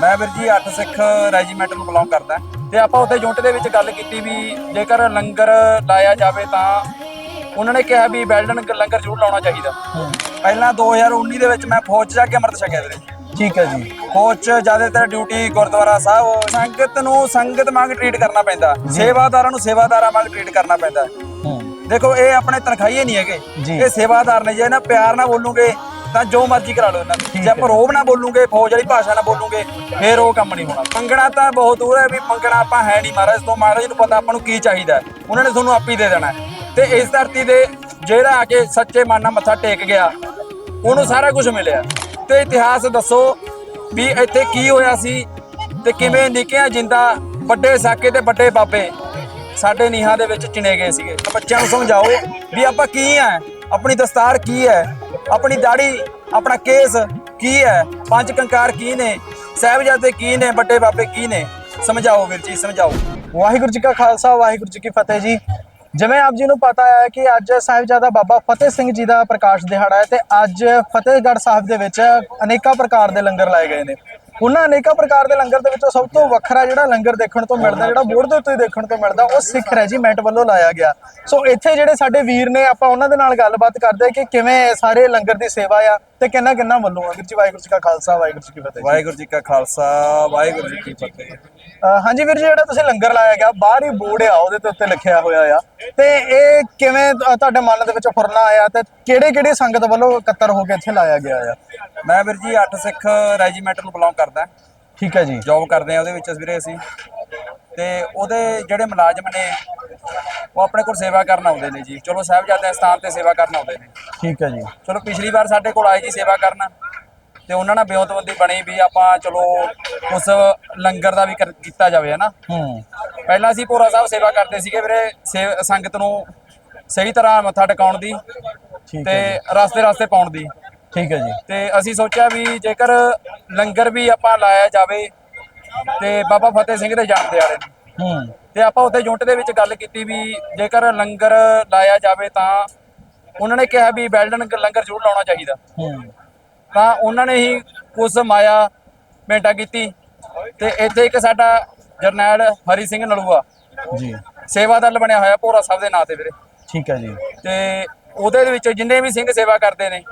ਮੈਂ ਵੀਰ ਜੀ 8 ਸਿੱਖ ਰੈਜੀਮੈਂਟ ਨੂੰ ਬਿਲੋਂਗ ਕਰਦਾ ਤੇ ਆਪਾਂ ਉੱਥੇ ਯੂਨਿਟ ਦੇ ਵਿੱਚ ਗੱਲ ਕੀਤੀ ਵੀ ਜੇਕਰ ਲੰਗਰ ਲਾਇਆ ਜਾਵੇ ਤਾਂ ਉਹਨਾਂ ਨੇ ਕਿਹਾ ਵੀ ਵੈਲਡਨ ਲੰਗਰ ਜ਼ਰੂਰ ਲਾਉਣਾ ਚਾਹੀਦਾ। ਪਹਿਲਾਂ 2019 ਦੇ ਵਿੱਚ ਮੈਂ ਫੌਜ ਜਾ ਕੇ ਅੰਮ੍ਰਿਤ ਛਕਿਆ ਵੀਰੇ ਠੀਕ ਹੈ ਜੀ। ਫੌਜ 'ਚ ਜ਼ਿਆਦਾਤਰ ਡਿਊਟੀ ਗੁਰਦੁਆਰਾ ਸਾਹਿਬ ਸੰਗਤ ਨੂੰ ਸੰਗਤ ਵਾਂਗ ਟ੍ਰੀਟ ਕਰਨਾ ਪੈਂਦਾ। ਸੇਵਾਦਾਰਾਂ ਨੂੰ ਸੇਵਾਦਾਰਾਂ ਵਾਂਗ ਟ੍ਰੀਟ ਕਰਨਾ ਪੈਂਦਾ। ਦੇਖੋ ਇਹ ਆਪਣੇ ਤਨਖਾਹੀਏ ਨਹੀਂ ਹੈਗੇ। ਇਹ ਸੇਵਾਦਾਰ ਨੇ ਜੇ ਨਾ ਪਿਆਰ ਨਾਲ ਬੋਲੂਗੇ ਤਾਂ ਜੋ ਮਰਜ਼ੀ ਕਰਾ ਲਓ ਇਹਨਾਂ ਨੂੰ ਠੀਕ ਜੇ ਆਪਾਂ ਹੈ। ਰੋਬ ਨਾ ਬੋਲੂਗੇ, ਫੌਜ ਵਾਲੀ ਭਾਸ਼ਾ ਨਾਲ ਬੋਲੂਗੇ, ਫੇਰ ਉਹ ਕੰਮ ਨਹੀਂ ਹੋਣਾ। ਮੰਗਣਾ ਤਾਂ ਬਹੁਤ ਦੂਰ ਹੈ ਵੀ ਮੰਗਣਾ ਆਪਾਂ ਹੈ ਨਹੀਂ ਮਹਾਰਾਜ ਤੋਂ ਮਹਾਰਾਜ ਨੂੰ ਪਤਾ ਆਪਾਂ ਨੂੰ ਕੀ ਚਾਹੀਦਾ ਉਹਨਾਂ ਨੇ ਤੁਹਾਨੂੰ ਆਪੀ ਦੇ ਦੇਣਾ ਹੈ। ਤੇ ਇਸ ਧਰਤੀ ਦੇ ਜਿਹੜਾ ਆ ਕੇ ਸੱਚੇ ਮਨ ਨਾਲ ਮੱਥਾ ਟੇਕ ਗਿਆ, ਉਹਨੂੰ ਸਾਰਾ ਕੁਝ ਮਿਲਿਆ। ਤੇ ਇਤਿਹਾਸ ਦੱਸੋ ਵੀ ਇੱਥੇ ਕੀ ਹੋਇਆ ਸੀ ਤੇ ਕਿਵੇਂ ਨਿੱਕਿਆਂ ਜਿੰਦਾ ਵੱਡੇ ਸਾਕੇ ਤੇ ਵੱਡੇ ਬਾਬੇ ਸਾਡੇ ਨੀਹਾਂ ਦੇ ਵਿੱਚ ਚਿਣੇ ਗਏ ਸੀਗੇ। ਬੱਚਿਆਂ ਨੂੰ ਸਮਝਾਓ ਵੀ ਆਪਾਂ ਕੀ ਹੈ ਆਪਣੀ ਦਸਤਾਰ ਕੀ ਹੈ? ਆਪਣੀ ਦਾੜੀ, ਆਪਣਾ ਕੇਸ ਕੀ ਹੈ? ਪੰਜ ਕੰਕਾਰ ਕੀ ਨੇ? ਸਾਹਿਬਜ਼ਾਦੇ ਕੀ ਨੇ? ਵੱਡੇ ਬਾਬੇ ਕੀ ਨੇ? ਸਮਝਾਓ ਵੀਰ ਜੀ, ਸਮਝਾਓ। ਵਾਹਿਗੁਰੂ ਜੀ ਕਾ ਖਾਲਸਾ, ਵਾਹਿਗੁਰੂ ਜੀ ਕੀ ਫਤਿਹ ਜੀ। ਜਿਵੇਂ ਆਪ ਜੀ ਨੂੰ ਪਤਾ ਹੈ ਕਿ ਅੱਜ ਸਾਹਿਬਜ਼ਾਦਾ ਬਾਬਾ ਫਤਿਹ ਸਿੰਘ ਜੀ ਦਾ ਪ੍ਰਕਾਸ਼ ਦਿਹਾੜਾ ਹੈ ਤੇ ਅੱਜ ਫਤਿਹਗੜ੍ਹ ਸਾਹਿਬ ਦੇ ਵਿੱਚ ਅਨੇਕਾਂ ਪ੍ਰਕਾਰ ਦੇ ਲੰਗਰ ਲਾਏ ਗਏ ਨੇ। ਉਹਨਾਂ ਅਨੇਕਾਂ ਪ੍ਰਕਾਰ ਦੇ ਲੰਗਰ ਦੇ ਵਿੱਚੋਂ ਸਭ ਤੋਂ ਵੱਖਰਾ ਜਿਹੜਾ ਲੰਗਰ ਦੇਖਣ ਤੋਂ ਮਿਲਦਾ, ਜਿਹੜਾ ਬੋਰਡ ਦੇ ਉੱਤੇ ਦੇਖਣ ਤੋਂ ਮਿਲਦਾ, ਉਹ ਸਿੱਖ ਰੈਜੀਮੈਂਟ ਵੱਲੋਂ ਲਾਇਆ ਗਿਆ। ਸੋ ਇੱਥੇ ਜਿਹੜੇ ਸਾਡੇ ਵੀਰ ਨੇ, ਆਪਾਂ ਉਹਨਾਂ ਦੇ ਨਾਲ ਗੱਲਬਾਤ ਕਰਦੇ ਹਾਂ ਕਿ ਕਿਵੇਂ ਸਾਰੇ ਲੰਗਰ ਦੀ ਸੇਵਾ ਆ ਤੇ ਕਿੰਨਾ ਕਿੰਨਾ ਵੱਲੋਂ ਆ। ਵੀਰ ਜੀ, ਵਾਹਿਗੁਰੂ ਜੀ ਕਾ ਖਾਲਸਾ, ਵਾਹਿਗੁਰੂ ਜੀ ਕੀ ਫਤਿਹ ਵਾਹਿਗੁਰੂ ਜੀ ਕਾ ਖਾਲਸਾ, ਵਾਹਿਗੁਰੂ ਜੀ ਕੀ ਫਤਿਹ। ਹਾਂਜੀ ਵੀਰ ਜੀ ਜਿਹੜਾ ਤੁਸੀਂ ਲੰਗਰ ਲਾਇਆ ਗਿਆ ਬਾਹਰ ਹੀ ਬੋਰਡ ਆ ਉਹਦੇ ਤੇ ਉੱਤੇ ਲਿਖਿਆ ਹੋਇਆ ਆ। ਤੇ ਇਹ ਕਿਵੇਂ ਤੁਹਾਡੇ ਮਨ ਦੇ ਵਿੱਚ ਫੁਰਨਾ ਆਇਆ ਤੇ ਕਿਹੜੇ ਕਿਹੜੇ ਸੰਗਤ ਵੱਲੋਂ ਇਕੱਤਰ ਹੋ ਕੇ ਇੱਥੇ ਲਾਇਆ ਗਿਆ ਆ? ਮੈਂ ਵੀਰ ਜੀ 8 ਸਿੱਖ ਰੈਜੀਮੈਂਟ ਨੂੰ ਬਿਲੋਂਗ ਕਰਦਾ। ਠੀਕ ਹੈ ਜੀ। ਜੌਬ ਕਰਦੇ ਆ ਉਹਦੇ ਵਿੱਚ ਵੀਰੇ ਅਸੀਂ। ਤੇ ਉਹਦੇ ਜਿਹੜੇ ਮੁਲਾਜ਼ਮ ਨੇ ਉਹ ਆਪਣੇ ਕੋਲ ਸੇਵਾ ਕਰਨ ਆਉਂਦੇ ਨੇ ਜੀ। ਚਲੋ ਸਾਹਿਬਜ਼ਾਦੇ ਸਥਾਨ ਤੇ ਸੇਵਾ ਕਰਨ ਆਉਂਦੇ ਨੇ। ਠੀਕ ਹੈ ਜੀ। ਚਲੋ ਪਿਛਲੀ ਵਾਰ ਸਾਡੇ ਕੋਲ ਆਏ ਜੀ ਸੇਵਾ ਕਰਨ। ਤੇ ਉਹਨਾਂ ਨਾਲ ਬਿਉਂਤਬੰਦੀ ਬਣੀ ਵੀ ਆਪਾਂ ਚਲੋ ਉਸ ਲੰਗਰ ਦਾ ਵੀ ਕਰ- ਕੀਤਾ ਜਾਵੇ ਹਨਾ? ਹੂੰ। ਪਹਿਲਾਂ ਅਸੀਂ ਭੋਰਾ ਸਾਹਿਬ ਸੇਵਾ ਕਰਦੇ ਸੀਗੇ ਵੀਰੇ ਸੇ- ਸੰਗਤ ਨੂੰ ਸਹੀ ਤਰ੍ਹਾਂ ਮੱਥਾ ਟਿਕਾਉਣ ਦੀ ਠੀਕ ਤੇ ਹੈ ਰਸਤੇ ਰਸਤੇ ਪਾਉਣ ਦੀ। ਠੀਕ ਹੈ ਜੀ। ਤੇ ਅਸੀਂ ਸੋਚਿਆ ਵੀ ਜੇਕਰ ਲੰਗਰ ਵੀ ਆਪਾਂ ਲਾਇਆ ਜਾਵੇ ਤੇ ਬਾਬਾ ਫਤਿਹ ਸਿੰਘ ਦੇ ਜਨਮ ਦਿਹਾੜੇ ਨੂੰ। ਹੂੰ। ਤੇ ਆਪਾਂ ਉੱਥੇ ਯੂਨਿਟ ਦੇ ਵਿੱਚ ਗੱਲ ਕੀਤੀ ਵੀ ਜੇਕਰ ਲੰਗਰ ਲਾਇਆ ਜਾਵੇ ਤਾਂ ਉਹਨਾਂ ਨੇ ਕਿਹਾ ਵੀ ਵੈਲਡਨ ਲੰਗਰ ਜ਼ਰੂਰ ਲਾਉਣਾ ਚਾਹੀਦਾ। ਹੂੰ। ਤਾਂ ਉਹਨਾਂ ਨੇ ਹੀ ਕੁਛ ਮਾਇਆ ਭੇਂਟਾ ਕੀਤੀ ਤੇ ਇੱਥੇ ਇੱਕ ਸਾਡਾ ਜਰਨੈਲ ਹਰੀ ਸਿੰਘ ਨਲੂਆ। ਜੀ। ਸੇਵਾ ਦਲ ਬਣਿਆ ਹੋਇਆ ਭੋਰਾ ਸਾਹਿਬ ਦੇ ਨਾਂ ਤੇ ਵੀਰੇ। ਠੀਕ ਹੈ ਜੀ। ਤੇ ਉਹਦੇ ਦੇ ਵਿੱਚ ਜਿੰਨੇ ਵੀ ਸਿੰਘ ਸੇਵਾ ਕਰਦੇ ਨੇ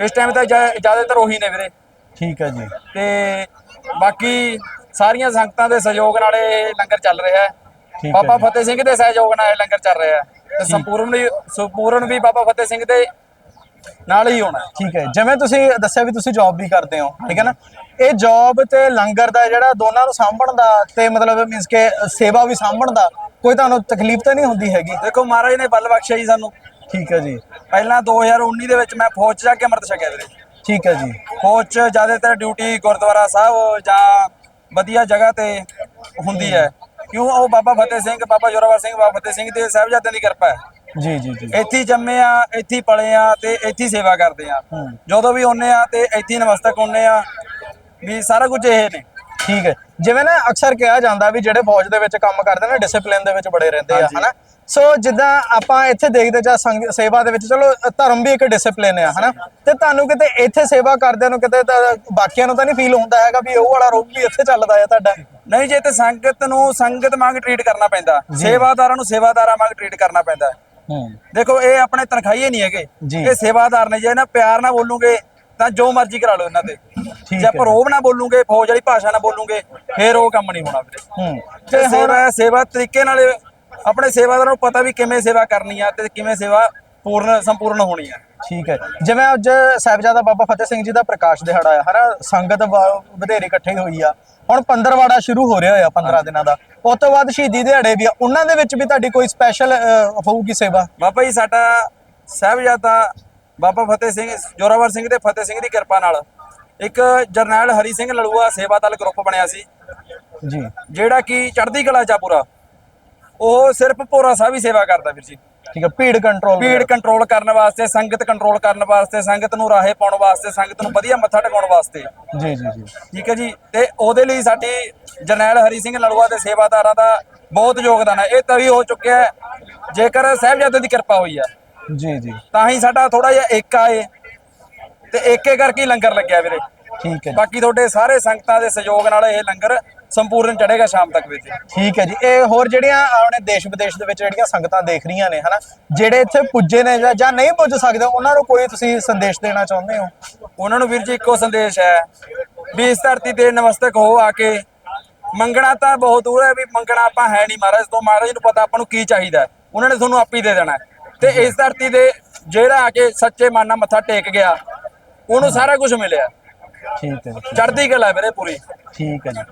ਇਸ ਟਾਈਮ ਤਾਂ ਜ਼ਿਆ- ਜ਼ਿਆਦਾਤਰ ਉਹੀ ਨੇ ਵੀਰੇ। ਠੀਕ ਹੈ ਜੀ। ਤੇ ਬਾਕੀ ਸਾਰੀਆਂ ਸੰਗਤਾਂ ਦੇ ਸਹਿਯੋਗ ਨਾਲ ਇਹ ਲੰਗਰ ਚੱਲ ਰਿਹਾ ਹੈ। ਬਾਬਾ। ਫਤਿਹ ਸਿੰਘ ਦੇ ਸਹਿਯੋਗ ਨਾਲ ਇਹ ਲੰਗਰ ਚੱਲ ਰਿਹਾ ਹੈ। ਤੇ ਸੰਪੂਰਨ ਸੰਪੂਰਨ ਵੀ ਬਾਬਾ ਫਤਿਹ ਸਿੰਘ ਦੇ ਨਾਲ ਹੀ ਹੋਣਾ। ਠੀਕ ਹੈ। ਜਿਵੇਂ ਤੁਸੀਂ ਦੱਸਿਆ ਵੀ ਤੁਸੀਂ ਜੌਬ ਵੀ ਕਰਦੇ ਹੋ ਠੀਕ ਹੈ ਨਾ? ਇਹ ਜੌਬ ਤੇ ਲੰਗਰ ਦਾ ਜਿਹੜਾ ਦੋਨਾਂ ਨੂੰ ਸਾਂਭਣ ਦਾ ਤੇ ਮਤਲਬ ਮੀਨਸ ਕਿ ਸੇਵਾ ਵੀ ਸਾਂਭਣ ਦਾ ਕੋਈ ਤੁਹਾਨੂੰ ਤਕਲੀਫ ਤਾਂ ਨਹੀਂ ਹੁੰਦੀ ਹੈਗੀ? ਦੇਖੋ ਮਹਾਰਾਜ ਨੇ ਬਲ ਬਖਸ਼ਿਆ ਜੀ ਸਾਨੂੰ। ਠੀਕ ਹੈ ਜੀ। ਪਹਿਲਾਂ 2019 ਦੇ ਵਿੱਚ ਮੈਂ ਫੌਜ 'ਚ ਜਾ ਕੇ ਅੰਮ੍ਰਿਤ ਛਕਿਆ ਵੀਰੇ। ਠੀਕ ਹੈ ਜੀ। ਫੌਜ 'ਚ ਜ਼ਿਆਦਾਤਰ ਡਿਊਟੀ ਗੁਰਦੁਆਰਾ ਸਾਹਿਬ ਜਾਂ ਵਧੀਆ ਜਗ੍ਹਾ ਤੇ ਹੁੰਦੀ ਹੈ। ਕਿਉਂ? ਉਹ ਬਾਬਾ ਫਤਿਹ ਸਿੰਘ ਬਾਬਾ ਜੋਰਾਵਰ ਸਿੰਘ ਬਾਬਾ ਫਤਿਹ ਸਿੰਘ ਦੇ ਸਾਹਿਬਜ਼ਾਦਿਆਂ ਦੀ ਕਿਰਪਾ ਹੈ। ਜੀ ਜੀ ਜੀ। ਇੱਥੇ ਹੀ ਜੰਮੇ ਆ ਇੱਥੇ ਹੀ ਪਲੇ ਆ ਤੇ ਇੱਥੇ ਹੀ ਸੇਵਾ ਕਰਦੇ ਆ। ਹੂੰ। ਜਦੋਂ ਵੀ ਆਉਂਦੇ ਆ ਤੇ ਇੱਥੇ ਹੀ ਨਮਸਤਕ ਹੁੰਨੇ ਆ ਵੀ ਸਾਰਾ ਕੁਝ ਇਹ ਨੇ। ਠੀਕ ਹੈ। ਜਿਵੇਂ ਨਾ ਅਕਸਰ ਕਿਹਾ ਜਾਂਦਾ ਵੀ ਜਿਹੜੇ ਫੌਜ ਦੇ ਵਿੱਚ ਕੰਮ ਕਰਦੇ ਨੇ ਡਿਸਪਲਿਨ ਦੇ ਵਿੱਚ ਬੜੇ ਰਹਿੰਦੇ ਆ ਹਾਂਜੀ। ਹਨਾ? ਸੋ ਜਿੱਦਾਂ ਆਪਾਂ ਇੱਥੇ ਦੇਖਦੇ ਜਾਂ ਸੰਗ ਸੇਵਾ ਦੇ ਵਿੱਚ ਚਲੋ ਧਰਮ ਵੀ ਇੱਕ ਡਿਸਪਲਿਨ ਆ ਹਨਾ? ਤੇ ਤੁਹਾਨੂੰ ਕਿਤੇ ਇੱਥੇ ਸੇਵਾ ਕਰਦਿਆਂ ਨੂੰ ਕਿਤੇ ਤਾਂ ਬਾਕੀਆਂ ਨੂੰ ਤਾਂ ਨਹੀਂ ਫੀਲ ਹੁੰਦਾ ਹੈਗਾ ਵੀ ਉਹ ਵਾਲਾ ਰੂਪ ਵੀ ਇੱਥੇ ਚੱਲਦਾ ਆ ਤੁਹਾਡਾ? ਨਹੀਂ ਜੇ ਤੇ ਸੰਗਤ ਨੂੰ ਸੰਗਤ ਵਾਂਗ ਟ੍ਰੀਟ ਕਰਨਾ ਪੈਂਦਾ। ਸੇਵਾਦਾਰਾਂ ਨੂੰ ਸੇਵਾਦਾਰਾਂ ਵਾਂਗ ਟ੍ਰੀਟ ਕਰਨਾ ਪੈਂਦਾ। ਦੇਖੋ ਇਹ ਆਪਣੇ ਤਨਖਾਹੀਏ ਨਹੀਂ ਹੈਗੇ। ਇਹ ਸੇਵਾਦਾਰ ਨੇ ਜੇ ਨਾ ਪਿਆਰ ਨਾਲ ਬੋਲੂਗੇ ਤਾਂ ਜੋ ਮਰਜ਼ੀ ਕਰਾ ਲਓ ਇਹਨਾਂ ਤੇ। ਜੇ। ਆਪਾਂ ਰੋਬ ਨਾ ਬੋਲੂਗੇ ਫੌਜ ਵਾਲੀ ਭਾਸ਼ਾ ਨਾਲ ਬੋਲੂਗੇ ਫੇਰ ਉਹ ਕੰਮ ਨਹੀਂ ਹੋਣਾ ਵੀਰੇ। ਤੇ ਸੇਵਾ ਸੇਵਾ ਤਰੀਕੇ ਨਾਲ ਆਪਣੇ ਸੇਵਾਦਾਰਾਂ ਨੂੰ ਪਤਾ ਵੀ ਕਿਵੇਂ ਸੇਵਾ ਕਰਨੀ ਆ ਤੇ ਕਿਵੇਂ ਸੇਵਾ ਪੂਰਨ ਸੰਪੂਰਨ ਹੋਣੀ ਆ। ਠੀਕ ਹੈ ਜਿਵੇਂ ਅੱਜ ਸਾਹਿਬਜ਼ਾਦਾ ਬਾਬਾ ਫਤਿਹ ਸਿੰਘ ਜੀ ਦਾ ਪ੍ਰਕਾਸ਼ ਦਿਹਾੜਾ ਆ ਹਨਾ? ਸੰਗਤ ਵਧੇਰੇ ਇਕੱਠੀ ਹੋਈ ਆ। ਹੁਣ ਪੰਦਰਵਾੜਾ ਸ਼ੁਰੂ ਹੋ ਰਿਹਾ ਆ 15 ਦਿਨਾਂ ਦਾ। ਉਸ ਤੋਂ ਬਾਅਦ ਸ਼ਹੀਦੀ ਦਿਹਾੜੇ ਵੀ ਆ। ਉਹਨਾਂ ਦੇ ਵਿੱਚ ਵੀ ਤੁਹਾਡੀ ਕੋਈ ਸਪੈਸ਼ਲ ਹੋਊਗੀ ਸੇਵਾ? ਬਾਬਾ ਜੀ ਸਾਡਾ ਸਾਹਿਬਜ਼ਾਦਾ ਬਾਬਾ ਫਤਿਹ ਸਿੰਘ ਜੋਰਾਵਰ ਸਿੰਘ ਤੇ ਫਤਿਹ ਸਿੰਘ ਦੀ ਕਿਰਪਾ ਨਾਲ ਇੱਕ ਜਰਨੈਲ ਹਰੀ ਸਿੰਘ ਲੜੂਆ ਸੇਵਾ ਦਲ ਗਰੁੱਪ ਬਣਿਆ ਸੀ। ਜੀ। ਜਿਹੜਾ ਕਿ ਚੜ੍ਹਦੀ ਕਲਾ ਚ ਆ ਪੂਰਾ। ਉਹ ਸਿਰਫ ਭੋਰਾ ਸਾਹਿਬ ਹੀ ਸੇਵਾ ਕਰਦਾ ਵੀਰ ਜੀ। ਠੀਕ ਹੈ ਭੀੜ ਕੰਟਰੋਲ ਭੀੜ ਕੰਟਰੋਲ ਕਰਨ ਵਾਸਤੇ ਸੰਗਤ ਕੰਟਰੋਲ ਕਰਨ ਵਾਸਤੇ ਸੰਗਤ ਨੂੰ ਰਾਹੇ ਪਾਉਣ ਵਾਸਤੇ ਸੰਗਤ ਨੂੰ ਵਧੀਆ ਮੱਥਾ ਟਿਕਾਉਣ ਵਾਸਤੇ। ਜੀ ਜੀ ਜੀ। ਠੀਕ ਹੈ ਜੀ ਤੇ ਉਹਦੇ ਲਈ ਸਾਡੀ ਜਰਨੈਲ ਹਰੀ ਸਿੰਘ ਲੜੂਆ ਦੇ ਸੇਵਾਦਾਰਾਂ ਦਾ ਬਹੁਤ ਯੋਗਦਾਨ ਹੈ। ਇਹ ਤਵੀ ਹੋ ਚੁੱਕਿਆ ਹੈ ਜੇਕਰ ਸਾਹਿਬਜ਼ਾਦੇ ਦੀ ਕਿਰਪਾ ਹੋਈ ਆ। ਜੀ ਜੀ। ਤਾਂ ਹੀ ਸਾਡਾ ਥੋੜਾ ਜਿਹਾ ਏਕਾ ਏ ਤੇ ਏਕੇ ਕਰਕੇ ਹੀ ਲੰਗਰ ਲੱਗਿਆ ਵੀਰੇ। ਠੀਕ ਹੈ ਬਾਕੀ ਤੁਹਾਡੇ ਸਾਰੇ ਸੰਗਤਾਂ ਦੇ ਸਹਿਯੋਗ ਨਾਲ ਇਹ ਲੰਗਰ ਸੰਪੂਰਨ ਚੜ੍ਹੇਗਾ ਸ਼ਾਮ ਤੱਕ ਜੀ ਠੀਕ ਹੈ ਜੀ। ਇਹ ਹੋਰ ਜਿਹੜੀਆਂ ਆਪਣੇ ਦੇਸ਼ ਵਿਦੇਸ਼ ਦੇ ਵਿੱਚ ਜਿਹੜੀਆਂ ਸੰਗਤਾਂ ਦੇਖ ਰਹੀਆਂ ਨੇ ਹਨਾ? ਜਿਹੜੇ ਇੱਥੇ ਪੁੱਜੇ ਨੇ ਜਾਂ- ਜਾਂ ਨਹੀਂ ਪੁੱਜ ਸਕਦੇ ਉਹਨਾਂ ਨੂੰ ਕੋਈ ਤੁਸੀਂ ਸੰਦੇਸ਼ ਦੇਣਾ ਚਾਹੁੰਦੇ ਹੋ? ਉਹਨਾਂ ਨੂੰ ਵੀਰ ਜੀ ਇੱਕੋ ਸੰਦੇਸ਼ ਹੈ ਵੀ ਇਸ ਧਰਤੀ ਤੇ ਨਮਸਤਕ ਹੋ ਆ ਕੇ। ਮੰਗਣਾ ਤਾਂ ਬਹੁਤ ਦੂਰ ਹੈ ਵੀ ਮੰਗਣਾ ਆਪਾਂ ਹੈ ਨਹੀਂ ਮਹਾਰਾਜ ਤੋਂ ਮਹਾਰਾਜ ਨੂੰ ਪਤਾ ਆਪਾਂ ਨੂੰ ਕੀ ਚਾਹੀਦਾ ਹੈ। ਉਹਨਾਂ ਨੇ ਤੁਹਾਨੂੰ ਆਪੇ ਹੀ ਦੇ ਦੇਣਾ ਹੈ। ਤੇ ਇਸ ਧਰਤੀ ਦੇ ਜਿਹੜਾ ਆ ਕੇ ਸੱਚੇ ਮਨ ਨਾਲ ਮੱਥਾ ਟੇਕ ਗਿਆ ਉਹਨੂੰ ਸਾਰਾ ਕੁਝ ਮਿਲਿਆ। ਠੀਕ ਹੈ ਜੀ ਚੜ੍ਹਦੀ ਕਲਾ ਵੀਰੇ ਪੂਰੀ। ਠੀਕ ਹੈ ਜੀ।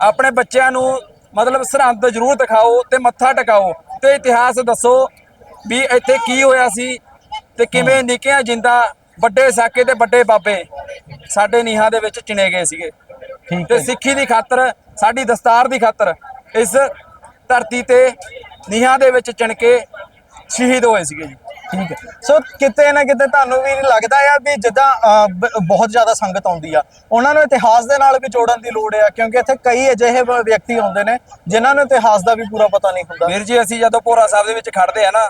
ਆਪਣੇ ਬੱਚਿਆਂ ਨੂੰ ਮਤਲਬ ਸਰਹੰਦ ਜ਼ਰੂਰ ਦਿਖਾਓ ਤੇ ਮੱਥਾ ਟਿਕਾਓ ਤੇ ਇਤਿਹਾਸ ਦੱਸੋ ਵੀ ਇੱਥੇ ਕੀ ਹੋਇਆ ਸੀ ਤੇ ਕਿਵੇਂ ਨਿੱਕਿਆਂ ਜਿੰਦਾ ਵੱਡੇ ਸਾਕੇ ਤੇ ਵੱਡੇ ਬਾਬੇ ਸਾਡੇ ਨੀਹਾਂ ਦੇ ਵਿੱਚ ਚਿਣੇ ਗਏ ਸੀਗੇ। ਤੇ। ਸਿੱਖੀ ਦੀ ਖਾਤਰ ਸਾਡੀ ਦਸਤਾਰ ਦੀ ਖਾਤਰ ਇਸ ਧਰਤੀ ਤੇ ਨੀਹਾਂ ਦੇ ਵਿੱਚ ਚਿਣ ਕੇ ਸ਼ਹੀਦ ਹੋਏ ਸੀਗੇ ਜੀ। ਠੀਕ ਹੈ। ਸੋ ਕਿਤੇ ਨਾ ਕਿਤੇ ਤੁਹਾਨੂੰ ਵੀ ਲੱਗਦਾ ਆ ਵੀ ਜਿੱਦਾਂ ਬਹੁਤ ਜ਼ਿਆਦਾ ਸੰਗਤ ਆਉਂਦੀ ਆ। ਉਹਨਾਂ ਨੂੰ ਇਤਿਹਾਸ ਦੇ ਨਾਲ ਵੀ ਜੋੜਨ ਦੀ ਲੋੜ ਆ ਕਿਉਂਕਿ ਇੱਥੇ ਕਈ ਅਜਿਹੇ ਵਿਅਕਤੀ ਆਉਂਦੇ ਨੇ ਜਿਨ੍ਹਾਂ ਨੂੰ ਇਤਿਹਾਸ ਦਾ ਵੀ ਪੂਰਾ ਪਤਾ ਨਹੀਂ ਹੁੰਦਾ। ਵੀਰ ਜੀ ਅਸੀਂ ਜਦੋਂ ਭੋਰਾ ਸਾਹਿਬ ਦੇ ਵਿੱਚ ਖੜਦੇ ਆ ਨਾ।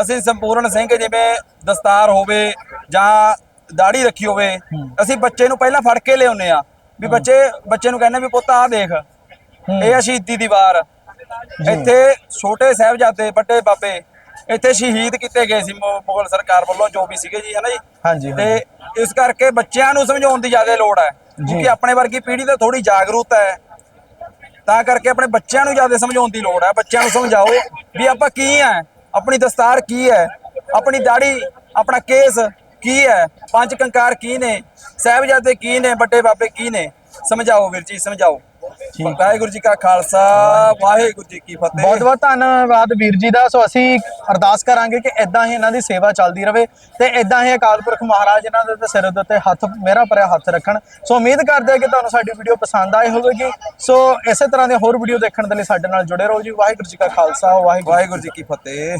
ਅਸੀਂ ਸੰਪੂਰਨ ਸਿੰਘ ਜਿਵੇਂ ਦਸਤਾਰ ਹੋਵੇ ਜਾਂ ਦਾੜੀ ਰੱਖੀ ਹੋਵੇ ਅਸੀਂ ਬੱਚੇ ਨੂੰ ਪਹਿਲਾਂ ਫੜ ਕੇ ਲਿਆਉਨੇ ਆ। ਵੀ ਬੱਚੇ ਬੱਚੇ ਨੂੰ ਕਹਿੰਦੇ ਵੀ ਪੁੱਤ ਆ ਦੇਖ ਇਹ ਆ ਸ਼ਹੀਦੀ ਦੀ ਵਾਰ ਇੱਥੇ ਛੋਟੇ ਸਾਹਿਬਜ਼ਾਦੇ ਵੱਡੇ ਬਾਬੇ ਇੱਥੇ ਸ਼ਹੀਦ ਕੀਤੇ ਗਏ ਸੀ ਮੁ- ਮੁਗਲ ਸਰਕਾਰ ਵੱਲੋਂ ਜੋ ਵੀ ਸੀਗੇ ਜੀ ਹਨਾ ਜੀ? ਹਾਂਜੀ ਤੇ ਇਸ ਕਰਕੇ ਬੱਚਿਆਂ ਨੂੰ ਸਮਝਾਉਣ ਦੀ ਜ਼ਿਆਦਾ ਲੋੜ ਹੈ ਕਿਉਂਕਿ ਆਪਣੇ ਵਰਗੀ ਪੀੜ੍ਹੀ ਤਾਂ ਥੋੜੀ ਜਾਗਰੂਕ ਹੈ। ਤਾਂ ਕਰਕੇ ਆਪਣੇ ਬੱਚਿਆਂ ਨੂੰ ਜ਼ਿਆਦਾ ਸਮਝਾਉਣ ਦੀ ਲੋੜ ਹੈ। ਬੱਚਿਆਂ ਨੂੰ ਸਮਝਾਓ ਵੀ ਆਪਾਂ ਕੀ ਹੈ ਆਪਣੀ ਦਸਤਾਰ ਕੀ ਹੈ ਆਪਣੀ ਦਾੜੀ ਆਪਣਾ ਕੇਸ ਕੀ ਹੈ ਪੰਜ ਕੰਕਾਰ ਕੀ ਨੇ ਸਾਹਿਬਜ਼ਾਦੇ ਕੀ ਨੇ ਵੱਡੇ ਬਾਬੇ ਕੀ ਨੇ? ਸਮਝਾਓ ਵੀਰ ਜੀ ਸਮਝਾਓ। ਵਾਹਿਗੁਰੂ ਜੀ ਕਾ ਖਾਲਸਾ ਵਾਹਿਗੁਰੂ ਜੀ ਕੀ ਫਤਿਹ। ਬਹੁਤ ਬਹੁਤ ਧੰਨਵਾਦ ਵੀਰ ਜੀ ਦਾ। ਸੋ ਅਸੀਂ ਅਰਦਾਸ ਕਰਾਂਗੇ ਕਿ ਇਦਾਂ ਹੀ ਇਹਨਾਂ ਦੀ ਸੇਵਾ ਚੱਲਦੀ ਰਵੇ ਤੇ ਇਦਾਂ ਹੀ ਅਕਾਲ ਪੁਰਖ ਮਹਾਰਾਜ ਇਹਨਾਂ ਦੇ ਤੇ ਸਿਰ ਦੇ ਉੱਤੇ ਹੱਥ ਮੇਰਾ ਭਰਿਆ ਹੱਥ ਰੱਖਣ। ਸੋ ਉਮੀਦ ਕਰਦੇ ਹਾਂ ਕਿ ਤੁਹਾਨੂੰ ਸਾਡੀ ਵੀਡੀਓ ਪਸੰਦ ਆਈ ਹੋਵੇਗੀ। ਸੋ ਇਸੇ ਤਰ੍ਹਾਂ ਦੇ ਹੋਰ ਵੀਡੀਓ ਦੇਖਣ ਦੇ ਲਈ ਸਾਡੇ ਨਾਲ ਜੁੜੇ ਰਹੋ ਜੀ। ਵਾਹਿਗੁਰੂ ਜੀ ਕਾ ਖਾਲਸਾ ਵਾਹਿਗੁਰੂ ਜੀ ਕੀ ਫਤਿਹ।